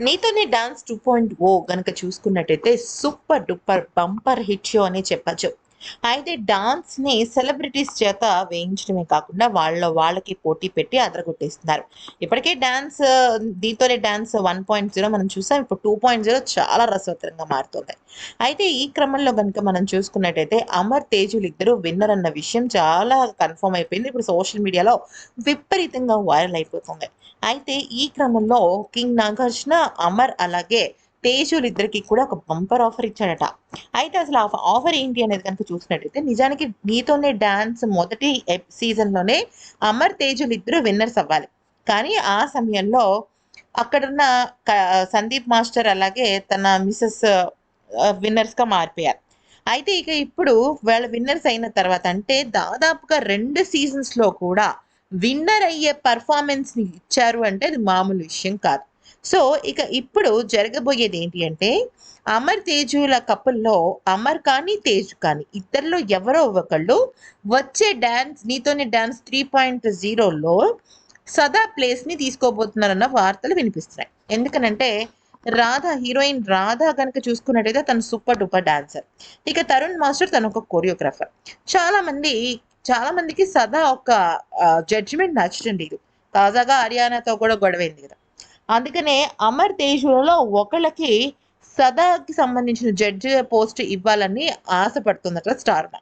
నీతోనే dance two point ఓ కనుక చూసుకున్నట్టయితే super duper bumper hit show అని చెప్పచ్చు. అయితే డాన్స్ని సెలబ్రిటీస్ చేత వేయించడమే కాకుండా వాళ్ళ వాళ్ళకి పోటీ పెట్టి అదరగొట్టేస్తున్నారు. ఇప్పటికే డాన్స్ దీంతోనే డాన్స్ వన్ పాయింట్ జీరో మనం చూసాం. ఇప్పుడు టూ పాయింట్ జీరో చాలా రసవత్తరంగా మారుతుంది. అయితే ఈ క్రమంలో కనుక మనం చూసుకున్నట్టయితే అమర్ తేజులు ఇద్దరు విన్నర్ అన్న విషయం చాలా కన్ఫర్మ్ అయిపోయింది. ఇప్పుడు సోషల్ మీడియాలో విపరీతంగా వైరల్ అయిపోతుంది. అయితే ఈ క్రమంలో కింగ్ నాగార్జున అమర్ అలాగే తేజులు ఇద్దరికి కూడా ఒక బంపర్ ఆఫర్ ఇచ్చాడట. అయితే అసలు ఆ ఆఫర్ ఏంటి అనేది కనుక చూసినట్టయితే నిజానికి నీతోనే డాన్స్ మొదటి సీజన్లోనే అమర్ తేజులు ఇద్దరు విన్నర్స్ అవ్వాలి. కానీ ఆ సమయంలో అక్కడున్న క- సందీప్ మాస్టర్ అలాగే తన మిస్సెస్ విన్నర్స్గా మారిపోయారు. అయితే ఇక ఇప్పుడు వాళ్ళ విన్నర్స్ అయిన తర్వాత అంటే దాదాపుగా రెండు సీజన్స్లో కూడా విన్నర్ అయ్యే పర్ఫార్మెన్స్ని ఇచ్చారు అంటే అది మామూలు విషయం కాదు. సో ఇక ఇప్పుడు జరగబోయేది ఏంటి అంటే అమర్ తేజుల కపుల్లో అమర్ కానీ తేజు కానీ ఇద్దరిలో ఎవరో ఒకళ్ళు వచ్చే డ్యాన్స్ నీతోనే డ్యాన్స్ త్రీ పాయింట్ జీరోలో సదా ప్లేస్ని తీసుకోబోతున్నారన్న వార్తలు వినిపిస్తున్నాయి. ఎందుకనంటే రాధా హీరోయిన్ రాధా కనుక చూసుకున్నట్టయితే తను సూపర్ డూపర్ డాన్సర్. ఇక తరుణ్ మాస్టర్ తను ఒక కొరియోగ్రాఫర్. చాలామంది చాలామందికి సదా ఒక జడ్జిమెంట్ నచ్చడం లేదు తాజాగా హర్యానాతో కూడా గొడవైంది కదా. అందుకనే అమర్ తేజులలో ఒకళ్ళకి సదాకి సంబంధించిన జడ్జి పోస్ట్ ఇవ్వాలని ఆశపడుతుందట స్టార్మా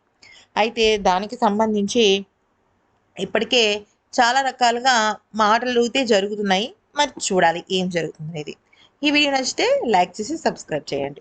అయితే దానికి సంబంధించి ఇప్పటికే చాలా రకాలుగా మాటలు అయితే జరుగుతున్నాయి. మరి చూడాలి ఏం జరుగుతుంది అనేది ఈ వీడియో నచ్చితే లైక్ చేసి సబ్స్క్రైబ్ చేయండి.